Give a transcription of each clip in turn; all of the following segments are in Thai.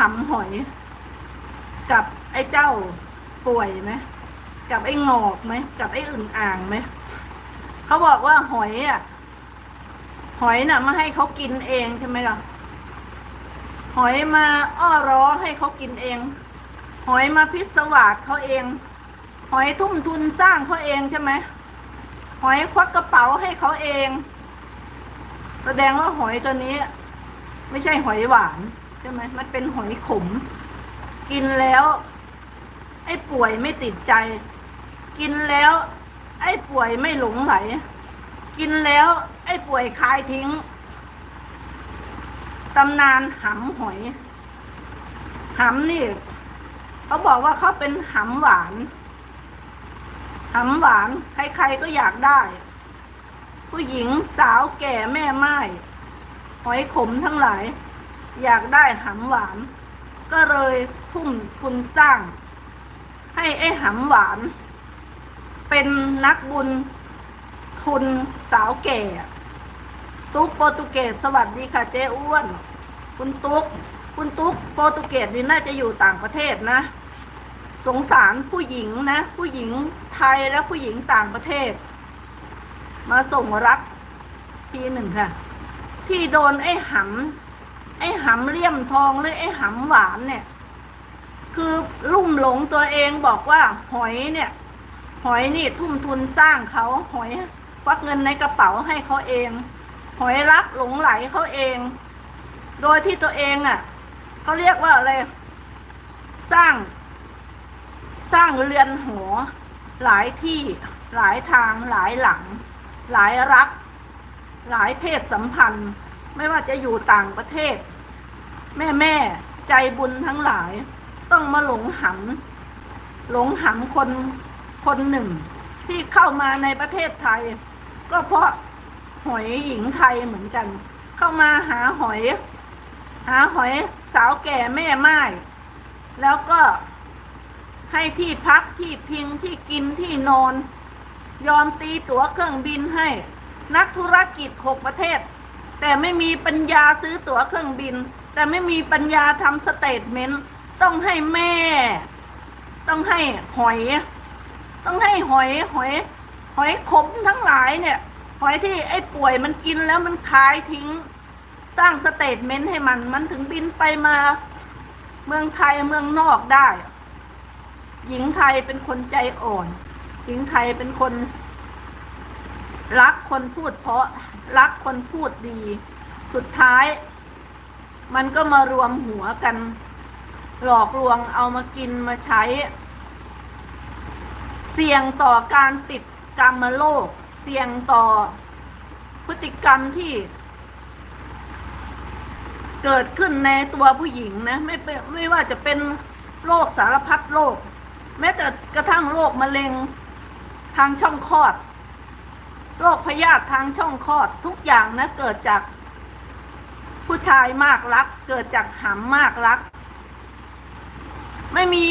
หำหอย กับไอ้เจ้าป่วยไหมกับไอ้งอกไหมกับไอ้อึ่งอ่างไหมเขาบอกว่าหอยอะ หอยน่ะมาให้เขากินเองใช่ไหมล่ะหอยมาอ้อร้อให้เขากินเอง หอยมาพิศวาสเขาเอง หอยทุ่มทุนสร้างเขาเองใช่ไหมหอยควักกระเป๋าให้เขาเอง แสดงว่าหอยตัวนี้ ไม่ใช่หอยหวาน ใช่ไหมมันเป็นหอยขม กินแล้ว ไอ้ป่วยไม่ติดใจ กินแล้ว ไอ้ป่วยไม่หลงไหล กินแล้ว ไอ้ป่วยคายทิ้งตำนานหำหอยหำนี่เขาบอกว่าเขาเป็นหำหวานหำหวาน ใครๆก็อยากได้ ผู้หญิงสาวแก่แม่ไม้หอยขมทั้งหลาย อยากได้หำหวาน ก็เลยทุ่มทุนสร้าง ให้ไอ้หำหวาน เป็นนักบุญทุนสาวแก่ตุ๊กโปรตุเกสสวัสดีค่ะเจ๊อ้วน คุณตุ๊กคุณตุ๊กโปรตุเกสนี่น่าจะอยู่ต่างประเทศนะ สงสารผู้หญิงนะ ผู้หญิงไทยและผู้หญิงต่างประเทศ มาส่งรักทีหนึ่งค่ะ ที่โดนไอ้หำ ไอ้หำเลี่ยมทองหรือไอ้หำหวานเนี่ย คือลุ่มหลงตัวเองบอกว่า หอยเนี่ย หอยนี่ทุ่มทุนสร้างเขาหอยควักเงินในกระเป๋าให้เขาเอง หอยรักหลงไหลเขาเอง โดยที่ตัวเองอะเขาเรียกว่าอะไรสร้าง สร้างเรือนหอหลายที่หลายทางหลายหลัง หลายรัก หลายเพศสัมพันธ์ ไม่ว่าจะอยู่ต่างประเทศ แม่แม่ใจบุญทั้งหลาย ต้องมาหลงหำหลงหำคนคนหนึ่ง ที่เข้ามาในประเทศไทย ก็เพราะหอยหญิงไทยเหมือนกัน เข้ามาหาหอย หาหอยสาวแก่แม่ไม้แล้วก็ให้ที่พักที่พิงที่กินที่นอน ยอมตีตั๋วเครื่องบินให้ นักธุรกิจหกประเทศ แต่ไม่มีปัญญาซื้อตั๋วเครื่องบิน แต่ไม่มีปัญญาทำสเตทเมนต์ต้องให้แม่ ต้องให้หอย ต้องให้หอยหอย หอยขมทั้งหลายเนี่ย หอยที่ไอ้ป่วยมันกินแล้วมันคายทิ้ง สร้างสเตทเมนต์ให้มัน มันถึงบินไปมา เมืองไทยเมืองนอกได้ หญิงไทยเป็นคนใจอ่อน หญิงไทยเป็นคน รักคนพูดเพราะรักคนพูดดี สุดท้าย มันก็มารวมหัวกัน หลอกลวงเอามากินมาใช้ เสี่ยงต่อการติดกรรมโรคเสี่ยงต่อพฤติกรรมที่ เกิดขึ้นในตัวผู้หญิงนะ ไม่เป็นไม่ว่าจะเป็นโรคสารพัดโรคแม้แต่กระทั่งโรคมะเร็งทางช่องคลอดโรคพยาธิทางช่องคลอดทุกอย่างนะเกิดจาก ผู้ชายมากรัก เกิดจากหำมากรัก ไม่มี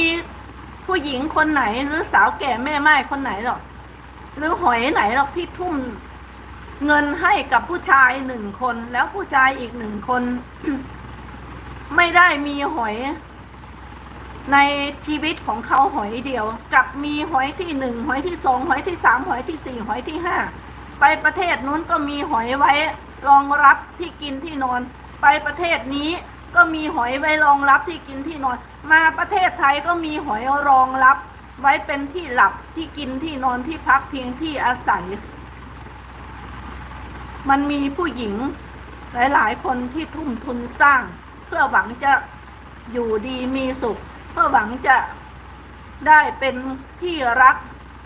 ผู้หญิงคนไหนหรือสาวแก่แม่ไม้คนไหนหรอก หรือหอยไหนหรอกที่ทุ่มเงินให้กับผู้ชายหนึ่งคนแล้วผู้ชายอีกหนึ่งคน ไม่ได้มีหอย ในชีวิตของเขาหอยเดียว กับมีหอยที่หนึ่งหอยที่สองหอยที่สามหอยที่สี่หอยที่ห้าไปประเทศนู้นก็มีหอยไว้ รองรับที่กินที่นอน ไปประเทศนี้ก็มีหอยไว้รองรับที่กินที่นอน มาประเทศไทยก็มีหอยรองรับ ไว้เป็นที่หลับที่กินที่นอนที่พักเพียงที่อาศัย มันมีผู้หญิงหลาย ๆ คนที่ทุ่มทุนสร้าง เพื่อหวังจะอยู่ดีมีสุข เพื่อหวังจะได้เป็นที่รัก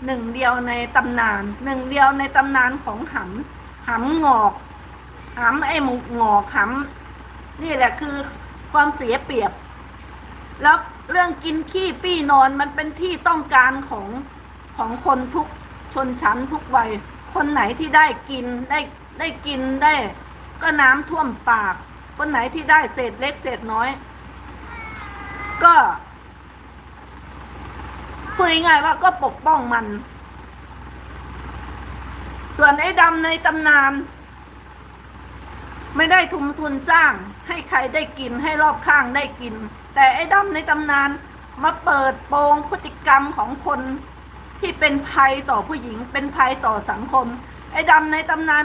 หนึ่งเดียวในตำนาน หนึ่งเดียวในตำนานของหำหำงอกหำไอ้หมุกงอกหำ นี่แหละคือความเสียเปรียบ แล้วเรื่องกินขี้ปี้นอนมันเป็นที่ต้องการของของคนทุกชนชั้นทุกวัย คนไหนที่ได้กินได้ได้กินได้ ก็น้ำท่วมปาก คนไหนที่ได้เศษเล็กเศษน้อย ก็พูดง่ายๆว่าก็ปกป้องมัน ส่วนไอ้ดำในตำนาน ไม่ได้ทุนทุนสร้าง ให้ใครได้กินให้รอบข้างได้กิน แต่ไอ้ดำในตำนานมาเปิดโปงพฤติกรรมของคนที่เป็นภัยต่อผู้หญิง เป็นภัยต่อสังคม ไอ้ดำในตำนาน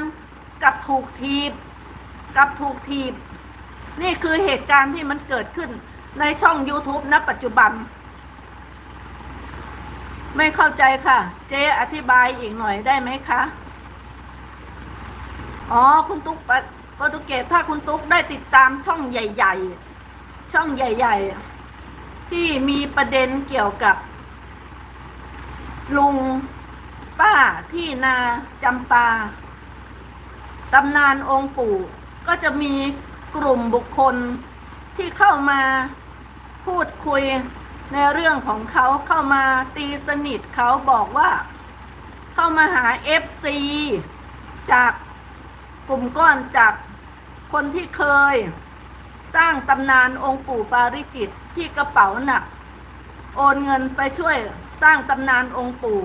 กับถูกทีบกับถูกทีบ นี่คือเหตุการณ์ที่มันเกิดขึ้นในช่อง YouTube ณ ปัจจุบัน ไม่เข้าใจค่ะ เจ๊อธิบายอีกหน่อยได้ไหมคะ อ๋อ คุณตุ๊กปะ โปรตุเกสถ้าคุณตุ๊กได้ติดตามช่องใหญ่ ๆ ช่องใหญ่ ๆ ที่มีประเด็นเกี่ยวกับ ลุงป้าที่นาจำปาตำนานองค์ปู่ ก็จะมีกลุ่มบุคคลที่เข้ามาพูดคุยในเรื่องของเขาเข้ามาตีสนิทเขาบอกว่า เข้ามาหา FC จากกลุ่มก้อนจาก คนที่เคยสร้างตำนานองค์ปู่ปาริกิตที่กระเป๋าหนัก โอนเงินไปช่วยสร้างตำนานองค์ปู่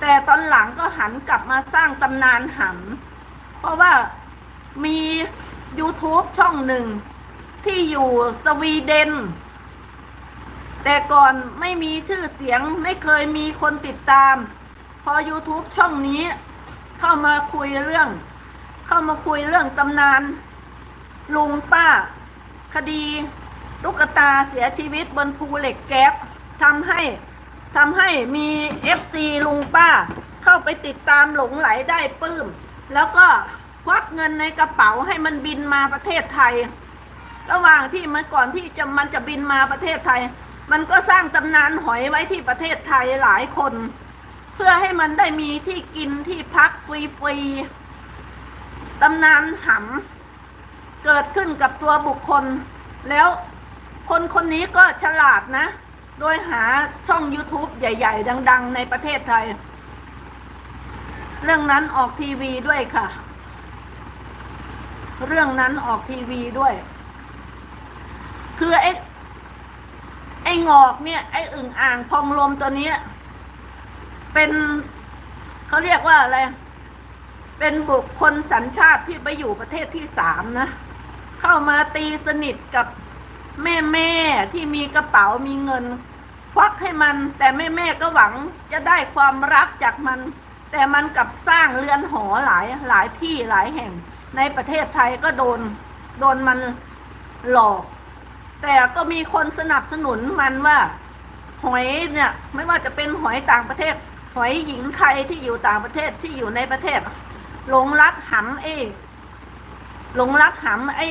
แต่ตอนหลังก็หันกลับมาสร้างตำนานหัน เพราะว่ามี YouTube ช่องหนึ่งที่อยู่สวีเดน แต่ก่อนไม่มีชื่อเสียงไม่เคยมีคนติดตาม พอ YouTube ช่องนี้ เข้ามาคุยเรื่อง เข้ามาคุยเรื่องตำนาน ลุงป้า คดีตุ๊กตาเสียชีวิตบนภูเหล็กแก๊บทำให้ทำให้มี FC ลุงป้า เข้าไปติดตามหลงไหลได้ปื้ม แล้วก็ควักเงินในกระเป๋าให้มันบินมาประเทศไทย ระหว่างที่มันก่อนที่จะมันจะบินมาประเทศไทย มันก็สร้างตำนานหอยไว้ที่ประเทศไทยหลายคน เพื่อให้มันได้มีที่กินที่พักฟรีๆตำนานหำ เกิดขึ้นกับตัวบุคคล แล้วคนคนนี้ก็ฉลาดนะ โดยหาช่อง YouTube ใหญ่ ๆ ดัง ๆ ในประเทศไทย เรื่องนั้นออกทีวีด้วยค่ะ เรื่องนั้นออกทีวีด้วย คือไอ้ไอ้งอกเนี่ย ไอ้อึ่งอ่างพองลมตัวนี้ เป็นเขาเรียกว่าอะไร เป็นบุคคลสัญชาติที่ไปอยู่ประเทศที่สามนะ เข้ามาตีสนิทกับแม่แม่ที่มีกระเป๋ามีเงิน ควักให้มัน แต่แม่แม่ก็หวังจะได้ความรักจากมัน แต่มันกลับสร้างเรือนหอหลายหลายที่หลายแห่ง ในประเทศไทยก็โดนโดนมันหลอก แต่ก็มีคนสนับสนุนมันว่า หอยเนี่ยไม่ว่าจะเป็นหอยต่างประเทศ หอยหญิงไทยที่อยู่ต่างประเทศที่อยู่ในประเทศหลงรักหำเอ หลงรักหำไอ้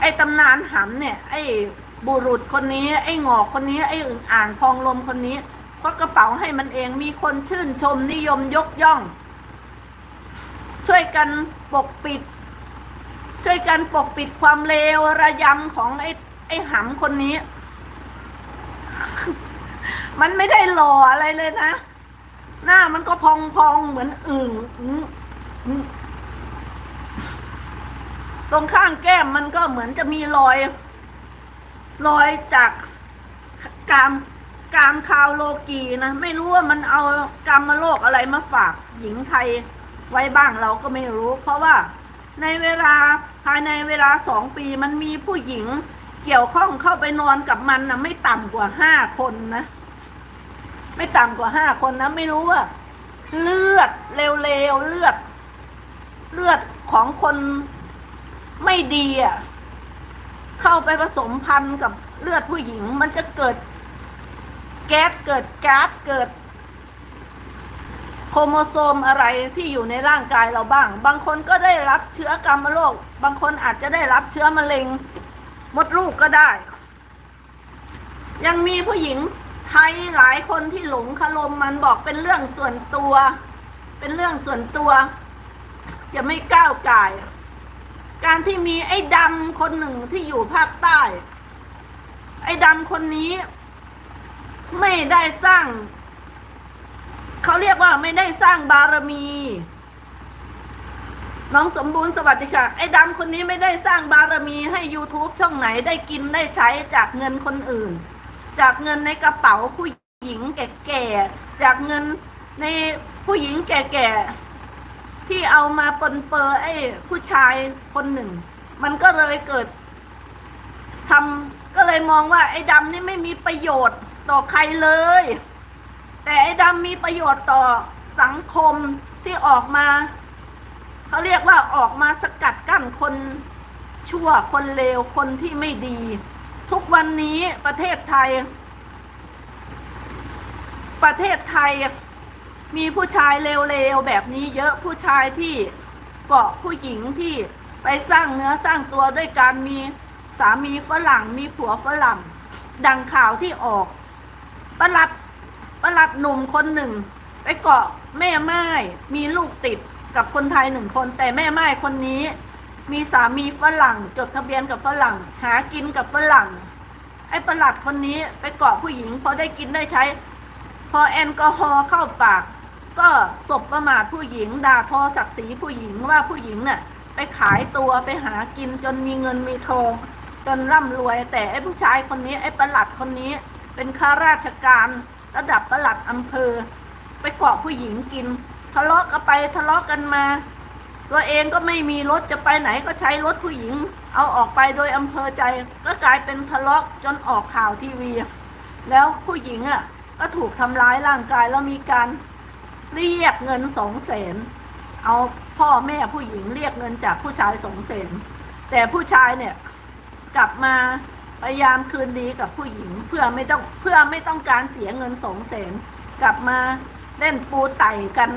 ไอ้ตำนานหำเนี่ย ไอ้บุรุษคนนี้ ไอ้งอกคนนี้ ไอ้อึ่งอ่างพองลมคนนี้ควักระเป๋าให้มันเองมีคนชื่นชมนิยมยกย่อง ช่วยกันปกปิด ช่วยกันปกปิดความเลวระยำของไอ้ไอ้หำคนนี้ มันไม่ได้หล่ออะไรเลยนะ หน้ามันก็พองพองๆเหมือนอึ่งอ ตรงข้างแก้มมันก็เหมือนจะมีรอย รอยจากกามกามคาวโลกีนะ ไม่รู้ว่ามันเอากรรมโรคอะไรมาฝากหญิงไทยไว้บ้างเราก็ไม่รู้ เพราะว่าในเวลาภายในเวลาสองปีมันมีผู้หญิงเกี่ยวข้องเข้าไปนอนกับมันนะไม่ต่ำกว่าห้าคนนะ ไม่ต่ำกว่าห้าคนนะ ไม่รู้ว่า เลือดเร็วๆเลือด เลือดของคน ไม่ดีอะเข้าไปผสมพันธุ์กับเลือดผู้หญิง มันจะเกิด แก๊สเกิดก๊าซเกิด โครโมโซมอะไรที่อยู่ในร่างกายเราบ้าง บางคนก็ได้รับเชื้อกรรมโรคบางคนอาจจะได้รับเชื้อมะเร็ง มดลูกก็ได้ ยังมีผู้หญิงไทยหลายคนที่หลงคารมมันบอกเป็นเรื่องส่วนตัว เป็นเรื่องส่วนตัว จะไม่ก้าวไก่าย การที่มีไอ้ดำคนหนึ่งที่อยู่ภาคใต้ ไอ้ดำคนนี้ ไม่ได้สร้าง เขาเรียกว่าไม่ได้สร้างบารมี น้องสมบูรณ์สวัสดีค่ะ ไอ้ดำคนนี้ไม่ได้สร้างบารมีให้ YouTube ช่องไหนได้กินได้ใช้จากเงินคนอื่น จากเงินในกระเป๋าผู้หญิงแก่ๆจากเงินในผู้หญิงแก่ๆ ที่เอามาปนเปื้อไอ้ผู้ชายคนหนึ่ง มันก็เลยเกิดทำก็เลยมองว่า ไอ้ดำนี่ไม่มีประโยชน์ต่อใครเลย แต่ไอ้ดำมีประโยชน์ต่อสังคมที่ออกมาเขาเรียกว่าออกมาสกัดกั้นคนชั่วคนเลวคนที่ไม่ดี ทุกวันนี้ประเทศไทย ประเทศไทย มีผู้ชายเลวๆแบบนี้เยอะผู้ชายที่เกาะผู้หญิงที่ไปสร้างเนื้อสร้างตัวด้วยการมีสามีฝรั่งมีผัวฝรั่ง ดังข่าวที่ออกประหลัดประหลัดหนุ่มคนหนึ่ง ไปเกาะแม่ไม้มีลูกติดกับคนไทยหนึ่งคน แต่แม่ไม้คนนี้ มีสามีฝรั่ง จดทะเบียนกับฝรั่ง หากินกับฝรั่ง ไอ้ประหลัดคนนี้ไปเกาะผู้หญิงพอได้กินได้ใช้ พอแอลกอฮอล์เข้าปาก ก็สบประมาทผู้หญิง ด่าทอศักดิ์ศรีผู้หญิงว่าผู้หญิงเนี่ยไปขายตัวไปหากินจนมีเงินมีทองจนร่ำรวย แต่ไอ้ผู้ชายคนนี้ไอ้ประหลัดคนนี้ เป็นข้าราชการระดับประหลัดอำเภอ ไปเกาะผู้หญิงกิน ทะเลาะกันไปทะเลาะกันมา ตัวเองก็ไม่มีรถจะไปไหนก็ใช้รถผู้หญิง เอาออกไปโดยอำเภอใจ ก็กลายเป็นทะเลาะจนออกข่าวทีวี แล้วผู้หญิงอะก็ถูกทำร้ายร่างกายแล้วมีการ เรียกเงินสองแสนเอาพ่อแม่ผู้หญิงเรียกเงินจากผู้ชายสองแสนแต่ผู้ชายเนี่ยกลับมาพยายามคืนดีกับผู้หญิงเพื่อไม่ต้องเพื่อไม่ต้องการเสียเงินสองแสนกลับมาเล่นปูไต่กัน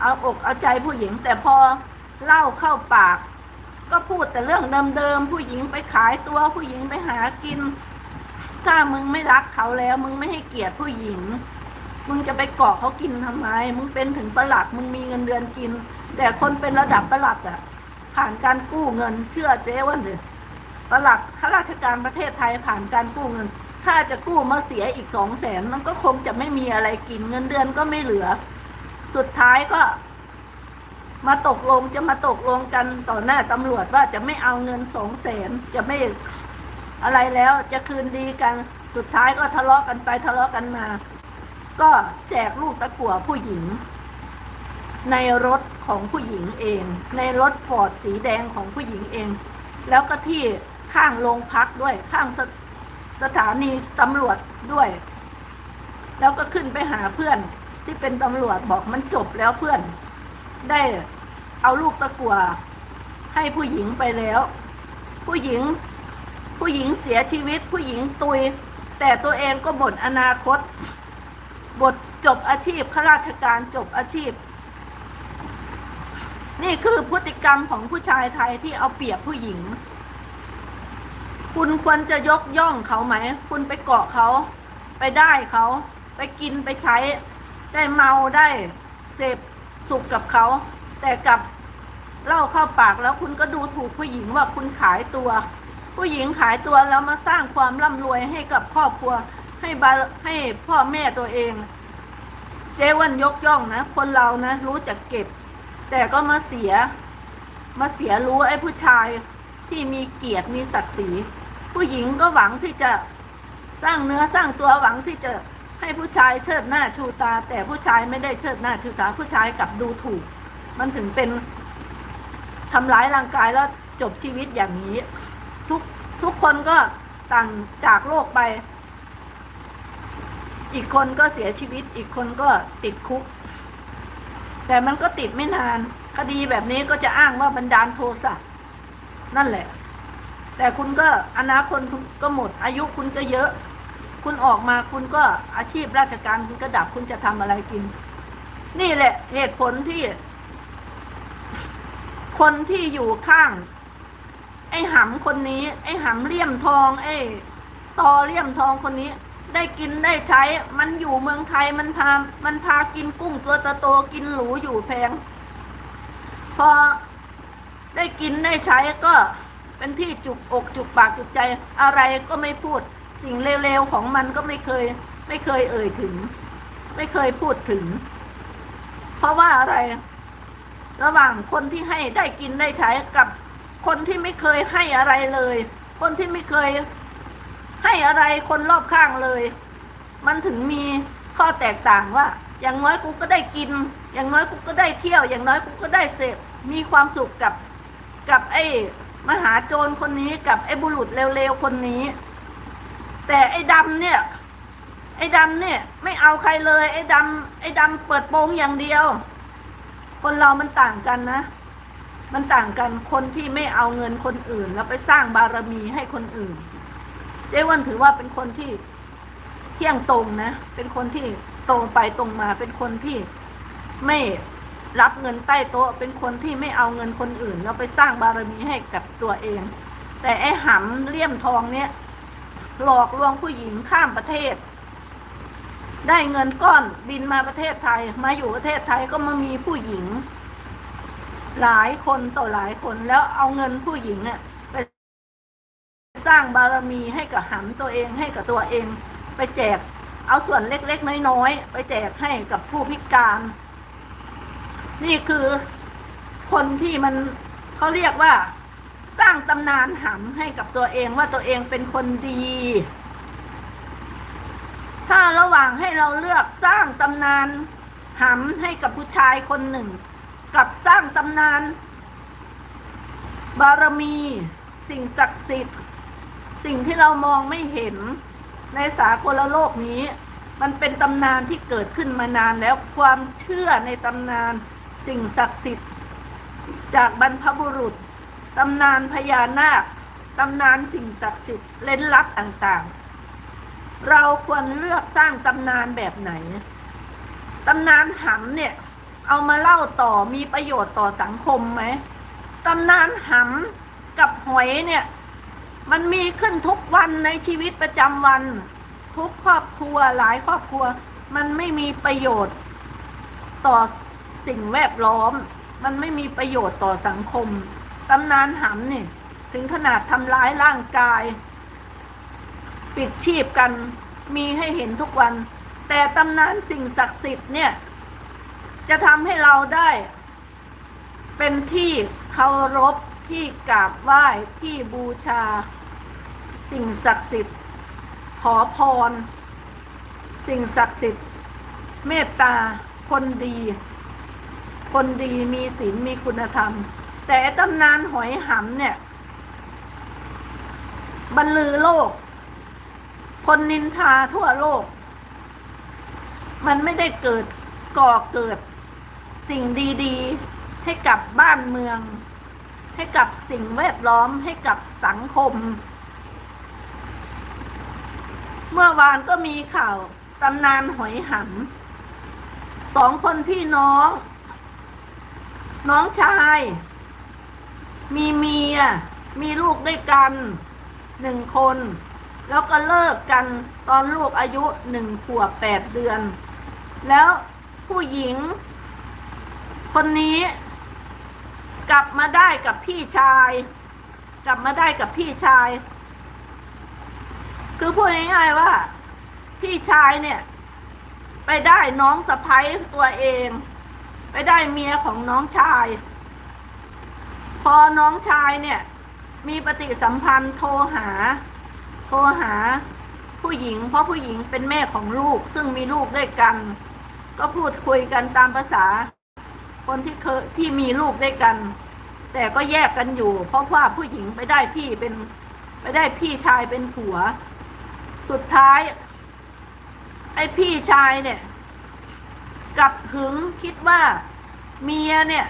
เอาอกเอาใจผู้หญิง แต่พอเล่าเข้าปาก ก็พูดแต่เรื่องเดิมๆผู้หญิงไปขายตัวผู้หญิงไปหากิน ถ้ามึงไม่รักเขาแล้ว มึงไม่ให้เกียรติผู้หญิง มึงจะไปเกาะเขากินทำไม มึงเป็นถึงประหลัด มึงมีเงินเดือนกิน แต่คนเป็นระดับประหลัดอะผ่านการกู้เงิน เชื่อเจ๊วันเถอะประหลัดข้าราชการประเทศไทยผ่านการกู้เงิน ถ้าจะกู้มาเสียอีกสองแสนมันก็คงจะไม่มีอะไรกินเงินเดือนก็ไม่เหลือ สุดท้ายก็ มาตกลงจะมาตกลงกันต่อหน้าตำรวจว่าจะไม่เอาเงินสองแสนจะไม่อะไรแล้วจะคืนดีกัน สุดท้ายก็ทะเลาะกันไปทะเลาะกันมา ก็แจกลูกตะกั่วผู้หญิง ในรถของผู้หญิงเอง ในรถฟอร์ดสีแดงของผู้หญิงเอง แล้วก็ที่ข้างโรงพักด้วยข้างสสถานีตำรวจด้วย แล้วก็ขึ้นไปหาเพื่อนที่เป็นตำรวจบอกมันจบแล้วเพื่อน ได้เอาลูกตะกั่วให้ผู้หญิงไปแล้ว ผู้หญิง ผู้หญิงเสียชีวิต ผู้หญิงตุย แต่ตัวเองก็หมดอนาคต บทจบอาชีพข้าราชการจบอาชีพ นี่คือพฤติกรรมของผู้ชายไทยที่เอาเปรียบผู้หญิง คุณควรจะยกย่องเขาไหม คุณไปเกาะเขา ไปได้เขา ไปกินไปใช้ ได้เมาได้ เสพสุขกับเขา แต่กับเล่าเข้าปากแล้วคุณก็ดูถูกผู้หญิงว่าคุณขายตัว ผู้หญิงขายตัวแล้วมาสร้างความร่ำรวยให้กับครอบครัว ให้บาให้พ่อแม่ตัวเอง เจวันยกย่องนะ คนเรานะ รู้จักเก็บ แต่ก็มาเสีย มาเสียรู้ไอ้ผู้ชายที่มีเกียรติมีศักดิ์ศรี ผู้หญิงก็หวังที่จะสร้างเนื้อสร้างตัวหวังที่จะให้ผู้ชายเชิดหน้าชูตา แต่ผู้ชายไม่ได้เชิดหน้าชูตา ผู้ชายกลับดูถูก มันถึงเป็นทำร้ายร่างกายแล้วจบชีวิตอย่างนี้ ทุกทุกคนก็ต่างจากโลกไป อีกคนก็เสียชีวิต อีกคนก็ติดคุก แต่มันก็ติดไม่นาน คดีแบบนี้ก็จะอ้างว่าบันดาลโทสะนั่นแหละ แต่คุณก็อนาคตคุณก็หมด อายุคุณก็เยอะ คุณออกมาคุณก็อาชีพราชการคุณก็ดับคุณจะทำอะไรกิน นี่แหละเหตุผลที่ คนที่อยู่ข้าง ไอ้หำคนนี้ ไอ้หำเลี่ยมทอง ไอ้ตอเลี่ยมทองคนนี้ ได้กินได้ใช้ มันอยู่เมืองไทยมันพา มันพากินกุ้งตัวโตๆกินหรูอยู่แพง พอได้กินได้ใช้ก็เป็นที่จุกอกจุกปากจุกใจอะไรก็ไม่พูด สิ่งเลวๆของมันก็ไม่เคย ไม่เคยเอ่ยถึง ไม่เคยพูดถึง เพราะว่าอะไร ระหว่างคนที่ให้ได้กินได้ใช้กับคนที่ไม่เคยให้อะไรเลย คนที่ไม่เคย ให้อะไรคนรอบข้างเลย มันถึงมีข้อแตกต่างว่า อย่างน้อยกูก็ได้กิน อย่างน้อยกูก็ได้เที่ยว อย่างน้อยกูก็ได้เสพมีความสุขกับกับไอ้มหาโจรคนนี้กับไอ้บุรุษเร็วๆคนนี้ แต่ไอ้ดำเนี่ย ไอ้ดำเนี่ย ไม่เอาใครเลย ไอ้ดำไอ้ดำเปิดโปงอย่างเดียว คนเรามันต่างกันนะ มันต่างกันคนที่ไม่เอาเงินคนอื่น แล้วไปสร้างบารมีให้คนอื่น เจ๊วันถือว่าเป็นคนที่เที่ยงตรงนะ เป็นคนที่ตรงไปตรงมา เป็นคนที่ไม่รับเงินใต้โต๊ะ เป็นคนที่ไม่เอาเงินคนอื่น แล้วไปสร้างบารมีให้กับตัวเอง แต่ไอ้หำเลี่ยมทองเนี่ย หลอกลวงผู้หญิงข้ามประเทศ ได้เงินก้อนบินมาประเทศไทย มาอยู่ประเทศไทยก็มามีผู้หญิง หลายคนต่อหลายคนแล้วเอาเงินผู้หญิงเนี่ย สร้างบารมีให้กับหำตัวเองให้กับตัวเอง ไปแจกเอาส่วนเล็กๆ น้อยๆ ไปแจกให้กับผู้พิการ นี่คือคนที่มันเขาเรียกว่าสร้างตำนานหำให้กับตัวเองว่าตัวเองเป็นคนดี ถ้าระหว่างให้เราเลือกสร้างตำนานหำให้กับผู้ชายคนหนึ่ง กับสร้างตำนาน บารมี สิ่งศักดิ์สิทธิ์ สิ่งที่เรามองไม่เห็นในสากลโลกนี้ มันเป็นตำนานที่เกิดขึ้นมานานแล้วความเชื่อในตำนานสิ่งศักดิ์สิทธิ์ จากบรรพบุรุษตำนานพญานาคตำนานสิ่งศักดิ์สิทธิ์เล่นลับต่างๆ เราควรเลือกสร้างตำนานแบบไหนตำนานหำเนี่ยเอามาเล่าต่อมีประโยชน์ต่อสังคมไหมตำนานหำกับหอยเนี่ย มันมีขึ้นทุกวันในชีวิตประจำวัน ทุกครอบครัวหลายครอบครัว มันไม่มีประโยชน์ต่อสิ่งแวดล้อม มันไม่มีประโยชน์ต่อสังคมตำนานหำเนี่ยถึงขนาดทำร้ายร่างกาย ปิดชีพกันมีให้เห็นทุกวัน แต่ตำนานสิ่งศักดิ์สิทธิ์เนี่ย จะทำให้เราได้ เป็นที่เคารพ ที่กราบไหว้ที่บูชา สิ่งศักดิ์สิทธิ์ ขอพร สิ่งศักดิ์สิทธิ์ เมตตา คนดี คนดีมีศีลมีคุณธรรม แต่ตำนานหอยหำเนี่ยบรรลือโลก คนนินทาทั่วโลก มันไม่ได้เกิดก่อเกิดสิ่งดี ๆ ให้กับบ้านเมือง ให้กับสิ่งแวดล้อมให้กับสังคม เมื่อวานก็มีข่าวตำนานหอยหำสองคนพี่น้อง น้องชาย มีเมีย มีลูกด้วยกันหนึ่งคน แล้วก็เลิกกันตอนลูกอายุหนึ่งขวบแปดเดือน แล้วผู้หญิง คนนี้ กลับมาได้กับพี่ชาย กลับมาได้กับพี่ชาย คือพูดง่ายๆว่า พี่ชายเนี่ย ไปได้น้องสะพ้ยตัวเอง ไปได้เมียของน้องชาย พอน้องชายเนี่ย มีปฏิสัมพันธ์โทรหา โทรหาผู้หญิง เพราะผู้หญิงเป็นแม่ของลูกซึ่งมีลูกด้วยกัน ก็พูดคุยกันตามภาษา คนที่เคยที่มีลูกด้วยกัน แต่ก็แยกกันอยู่ เพราะว่าผู้หญิงไปได้พี่เป็นไปได้พี่ชายเป็นผัว สุดท้าย ไอ้พี่ชายเนี่ยกลับหึงคิดว่าเมียเนี่ย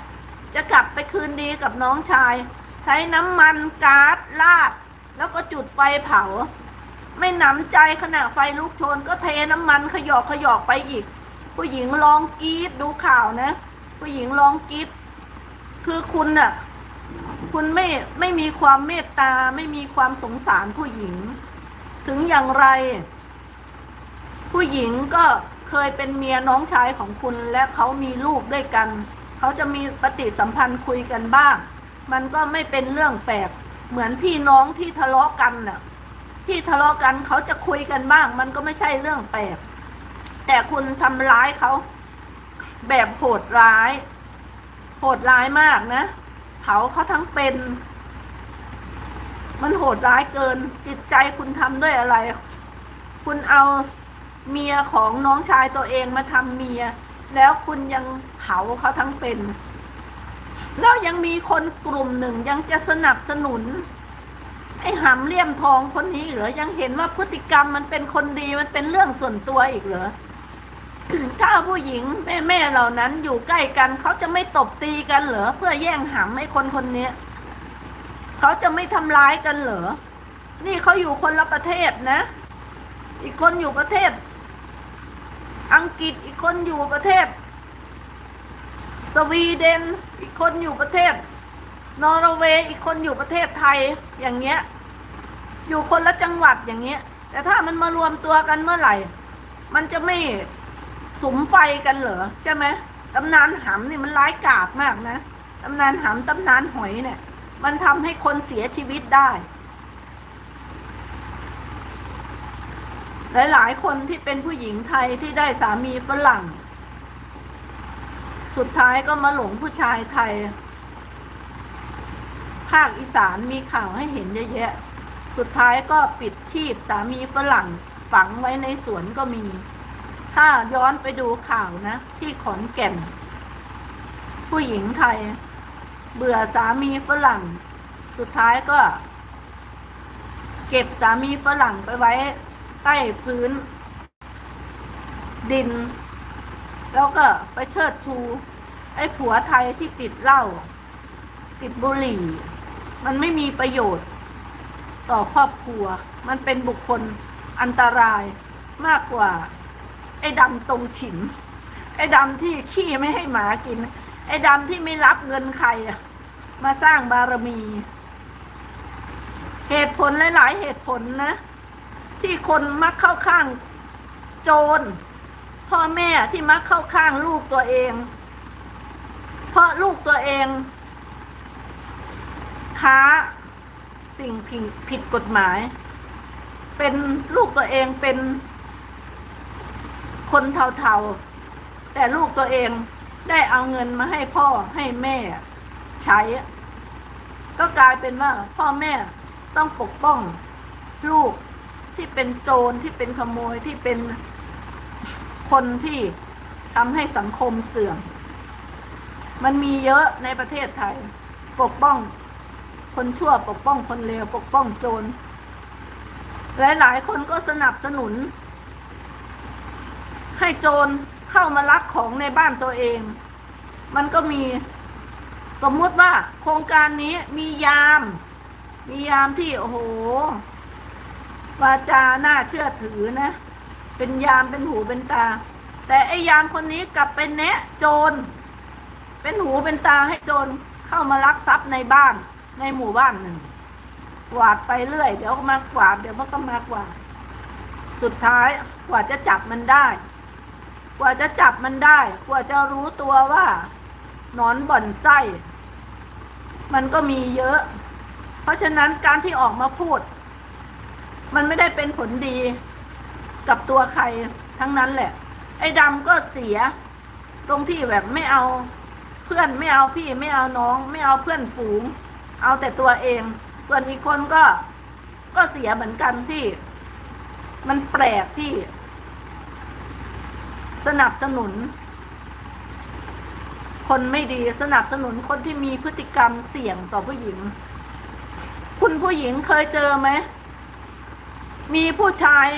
จะกลับไปคืนดีกับน้องชาย ใช้น้ำมันก๊าซลาด แล้วก็จุดไฟเผา ไม่หนำใจขณะไฟลุกโชนก็เทน้ำมันขยอกขยอกไปอีก ผู้หญิงร้องกรีดดูข่าวนะ ผู้หญิงร้องกรีดคือคุณน่ะ คุณไม่ไม่มีความเมตตา ไม่มีความสงสารผู้หญิง ถึงอย่างไร ผู้หญิงก็เคยเป็นเมียน้องชายของคุณและเขามีลูกด้วยกัน เขาจะมีปฏิสัมพันธ์คุยกันบ้าง มันก็ไม่เป็นเรื่องแปลก เหมือนพี่น้องที่ทะเลาะกันน่ะ ที่ทะเลาะกันเขาจะคุยกันบ้าง มันก็ไม่ใช่เรื่องแปลก แต่คุณทำร้ายเขา แบบโหดร้าย โหดร้ายมากนะ เผาเขาทั้งเป็น มันโหดร้ายเกิน จิตใจคุณทำด้วยอะไร คุณเอาเมียของน้องชายตัวเองมาทำเมีย แล้วคุณยังเผาเขาทั้งเป็น แล้วยังมีคนกลุ่มหนึ่งยังจะสนับสนุนไอ้หำเลี่ยมทองคนนี้เหรอยังเห็นว่าพฤติกรรมมันเป็นคนดีมันเป็นเรื่องส่วนตัวอีกเหรอ ถ้าผู้หญิงแม่แม่ๆเหล่านั้นอยู่ใกล้กัน เขาจะไม่ตบตีกันเหรอเพื่อแย่งหำไอ้คนคนนี้เขาจะไม่ทำร้ายกันเหรอนี่เขาอยู่คนละประเทศนะ อีกคนอยู่ประเทศ อังกฤษอีกคนอยู่ประเทศ สวีเดนอีกคนอยู่ประเทศ นอร์เวย์อีกคนอยู่ประเทศไทยอย่างเงี้ย อยู่คนละจังหวัดอย่างเงี้ย แต่ถ้ามันมารวมตัวกันเมื่อไหร่ มันจะไม่ สุมไฟกันเหรอใช่ไหมตำนานหำนี่มันร้ายกาจมากนะตำนานหำตำนานหอยเนี่ย มันทำให้คนเสียชีวิตได้ หลายๆ คนที่เป็นผู้หญิงไทยที่ได้สามีฝรั่ง สุดท้ายก็มาหลงผู้ชายไทย ภาคอีสานมีข่าวให้เห็นเยอะแยะ สุดท้ายก็ปิดชีพสามีฝรั่งฝังไว้ในสวนก็มี ถ้าย้อนไปดูข่าวนะ ที่ขอนแก่น ผู้หญิงไทย เบื่อสามีฝรั่ง สุดท้ายก็ เก็บสามีฝรั่งไปไว้ ใต้พื้น ดิน แล้วก็ไปเชิดชู ไอ้ผัวไทยที่ติดเหล้าติดบุหรี่ มันไม่มีประโยชน์ ต่อครอบครัว มันเป็นบุคคลอันตรายมากกว่า ไอ้ดำตรงฉินไอ้ดำที่ขี้ไม่ให้หมากิน ไอ้ดำที่ไม่รับเงินใครอะมาสร้างบารมี เหตุผลหลาย ๆ เหตุผลนะ ที่คนมักเข้าข้างโจร พ่อแม่ที่มักเข้าข้างลูกตัวเอง เพราะลูกตัวเอง ค้าสิ่งผิดกฎหมาย เป็นลูกตัวเองเป็น คนเทาๆ แต่ลูกตัวเองได้เอาเงินมาให้พ่อให้แม่ใช้ ก็กลายเป็นว่าพ่อแม่ต้องปกป้องลูกที่เป็นโจรที่เป็นขโมยที่เป็นคนที่ทำให้สังคมเสื่อม มันมีเยอะในประเทศไทย ปกป้องคนชั่วปกป้องคนเลวปกป้องโจร หลาย ๆ คนก็สนับสนุน ให้โจรเข้ามาลักของในบ้านตัวเอง มันก็มีสมมุติว่าโครงการนี้มียาม มียามที่โอ้โหวาจาน่าเชื่อถือนะ เป็นยามเป็นหูเป็นตา แต่ไอ้ยามคนนี้กลับเป็นแนะโจร เป็นหูเป็นตาให้โจรเข้ามาลักทรัพย์ในบ้านในหมู่บ้านหนึ่งกวาดไปเรื่อย เดี๋ยวก็มากวาดเดี๋ยวมันก็มากวาดสุดท้ายกว่าจะจับมันได้ กว่าจะจับมันได้ กว่าจะรู้ตัวว่านอนบ่อนไส้ มันก็มีเยอะ เพราะฉะนั้นการที่ออกมาพูด มันไม่ได้เป็นผลดีกับตัวใครทั้งนั้นแหละ ไอ้ดำก็เสีย ตรงที่แบบไม่เอาเพื่อนไม่เอาพี่ไม่เอาน้อง ไม่เอาเพื่อนฝูง เอาแต่ตัวเอง ส่วนอีกคนก็ก็เสียเหมือนกันที่ มันแปลกที่ สนับสนุน คนไม่ดีสนับสนุนคนที่มีพฤติกรรมเสี่ยงต่อผู้หญิง คุณผู้หญิงเคยเจอไหม มีผู้ชาย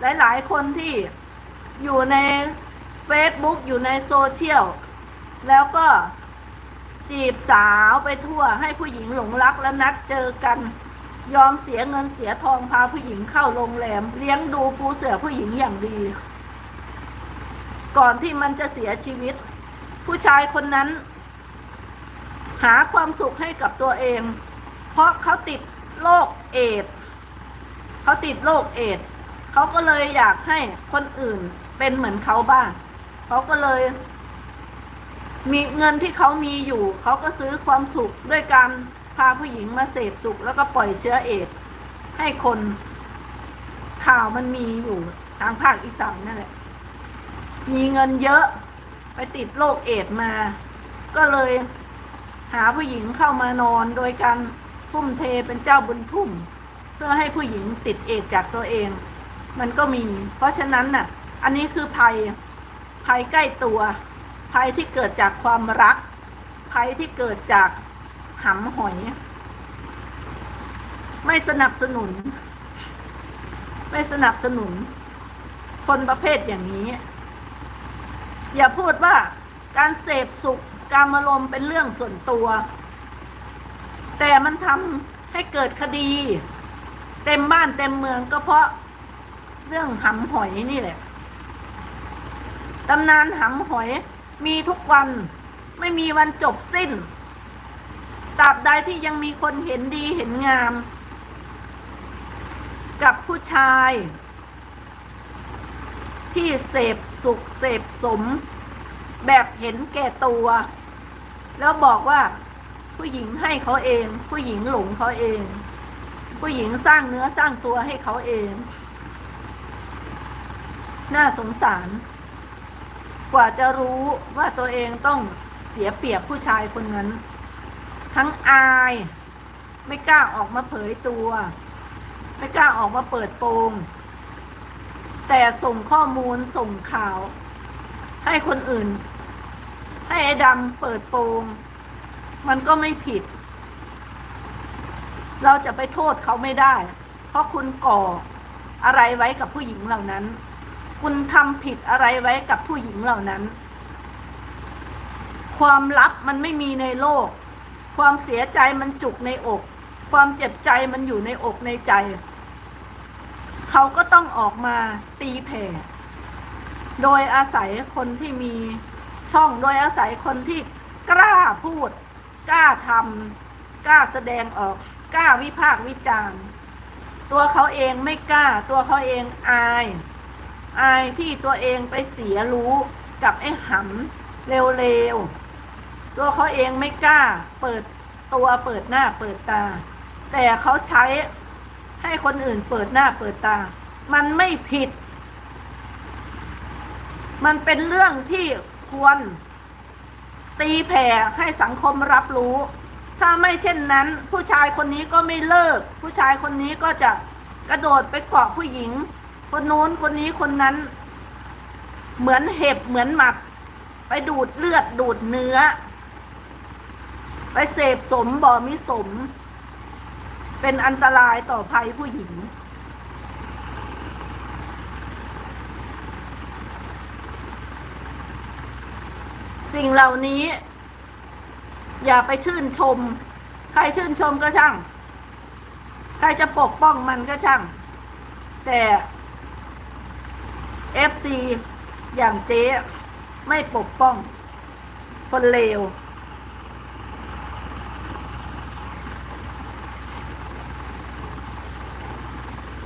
หลาย ๆ คนที่อยู่ใน Facebook อยู่ในโซเชียล แล้วก็จีบสาวไปทั่วให้ผู้หญิงหลงรักแล้วนัดเจอกัน ยอมเสียเงินเสียทองพาผู้หญิงเข้าโรงแรม เลี้ยงดูปูเสือผู้หญิงอย่างดี ก่อนที่มันจะเสียชีวิต ผู้ชายคนนั้น หาความสุขให้กับตัวเอง เพราะเขาติดโรคเอดเขาติดโรคเอดเขาก็เลยอยากให้คนอื่นเป็นเหมือนเขาบ้างเขาก็เลย มีเงินที่เขามีอยู่ เขาก็ซื้อความสุขด้วยการพาผู้หญิงมาเสพสุขแล้วก็ปล่อยเชื้อเอดให้คนข่าวมันมีอยู่ทางภาคอีสานนั่นแหละ มีเงินเยอะ ไปติดโรคเอดมา ก็เลยหาผู้หญิงเข้ามานอนโดยการทุ่มเทเป็นเจ้าบุญทุ่ม เพื่อให้ผู้หญิงติดเอดจากตัวเอง มันก็มี เพราะฉะนั้นน่ะ อันนี้คือภัยภัยใกล้ตัว ภัยที่เกิดจากความรัก ภัยที่เกิดจากหำหอย ไม่สนับสนุน ไม่สนับสนุน คนประเภทอย่างนี้ อย่าพูดว่าการเสพสุขการอารมณ์เป็นเรื่องส่วนตัว แต่มันทำให้เกิดคดี เต็มบ้านเต็มเมืองก็เพราะเรื่องหำหอยนี่แหละตำนานหำหอยมีทุกวันไม่มีวันจบสิ้นตราบใดที่ยังมีคนเห็นดีเห็นงาม กับผู้ชาย ที่เสพสุขเสพสม แบบเห็นแก่ตัว แล้วบอกว่า ผู้หญิงให้เขาเอง ผู้หญิงหลงเขาเอง ผู้หญิงสร้างเนื้อสร้างตัวให้เขาเอง น่าสงสาร กว่าจะรู้ว่าตัวเองต้องเสียเปรียบผู้ชายคนนั้น ทั้งอาย ไม่กล้าออกมาเผยตัว ไม่กล้าออกมาเปิดโปง แต่ส่งข้อมูลส่งข่าว ให้คนอื่น ให้ไอ้ดำเปิดโปง มันก็ไม่ผิด เราจะไปโทษเขาไม่ได้ เพราะคุณก่ออะไรไว้กับผู้หญิงเหล่านั้น คุณทำผิดอะไรไว้กับผู้หญิงเหล่านั้น ความลับมันไม่มีในโลก ความเสียใจมันจุกในอก ความเจ็บใจมันอยู่ในอกในใจ เขาก็ต้องออกมาตีแผ่โดยอาศัยคนที่มีช่องโดยอาศัยคนที่กล้าพูด กล้าทำกล้าแสดงออกกล้าวิพากษ์วิจารณ์ ตัวเขาเองไม่กล้า ตัวเขาเองอาย อายที่ตัวเองไปเสียรู้กับไอ้หำเร็วๆ ตัวเขาเองไม่กล้า เปิดตัวเปิดหน้าเปิดตา แต่เขาใช้ ให้คนอื่นเปิดหน้าเปิดตา มันไม่ผิด มันเป็นเรื่องที่ควร ตีแผ่ให้สังคมรับรู้ ถ้าไม่เช่นนั้น ผู้ชายคนนี้ก็ไม่เลิก ผู้ชายคนนี้ก็จะกระโดดไปเกาะผู้หญิง คนโน้นคนนี้คนนั้น เหมือนเห็บเหมือนหมัด ไปดูดเลือดดูดเนื้อ ไปเสพสมบ่มิสม เป็นอันตรายต่อภัยผู้หญิง สิ่งเหล่านี้ อย่าไปชื่นชม ใครชื่นชมก็ช่าง ใครจะปกป้องมันก็ช่าง แต่ FC อย่างเจ๊ไม่ปกป้อง คนเลว